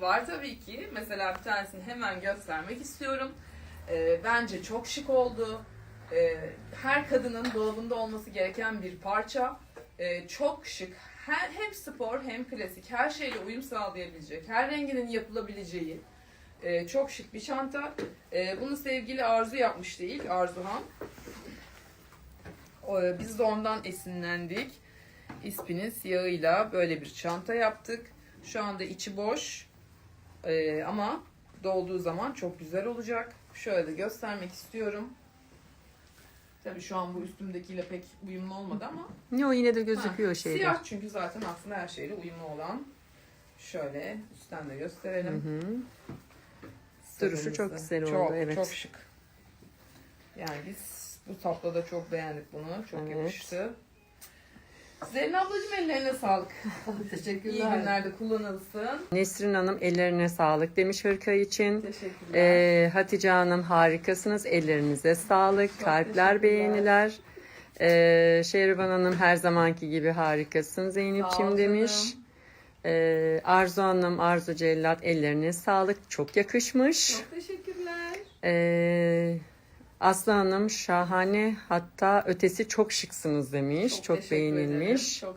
Var tabii ki. Mesela bir tanesini hemen göstermek istiyorum. Ee, bence çok şık oldu. Ee, her kadının dolabında olması gereken bir parça. Ee, çok şık. Her, hem spor hem klasik. Her şeyle uyum sağlayabilecek. Her renginin yapılabileceği. ee, çok şık bir çanta. Ee, bunu sevgili Arzu yapmıştı ilk. Arzuhan. O, Biz de ondan esinlendik. İspinin siyahıyla böyle bir çanta yaptık. Şu anda içi boş. Ee, ama dolduğu zaman çok güzel olacak. Şöyle de göstermek istiyorum. Tabii şu an bu üstümdekiyle pek uyumlu olmadı ama. Yo yine de gözüküyor Ha, şeyde. Siyah çünkü zaten aslında her şeyle uyumlu olan. Şöyle üstten de Hı gösterelim. hı. Duruşu çok güzel oldu, Çok, evet. Çok şık. Yani biz bu tabloda çok beğendik bunu. Çok Evet. yakıştı. Zerrin ablacığım ellerine sağlık. İyi Teşekkürler. günlerde kullanılsın. Nesrin Hanım ellerine sağlık demiş hırka için. Teşekkürler. Ee, Hatice Hanım harikasınız. Ellerinize sağlık. Çok Kalpler beğeniler. Ee, Şehriban Hanım her zamanki gibi harikasın Zeynep'ciğim demiş. Ee, Arzu Hanım, Arzu Cellat ellerine sağlık. Çok yakışmış. Çok teşekkürler. Ee, Aslı Hanım şahane hatta ötesi çok şıksınız demiş. Çok, ederim. beğenilmiş. Çok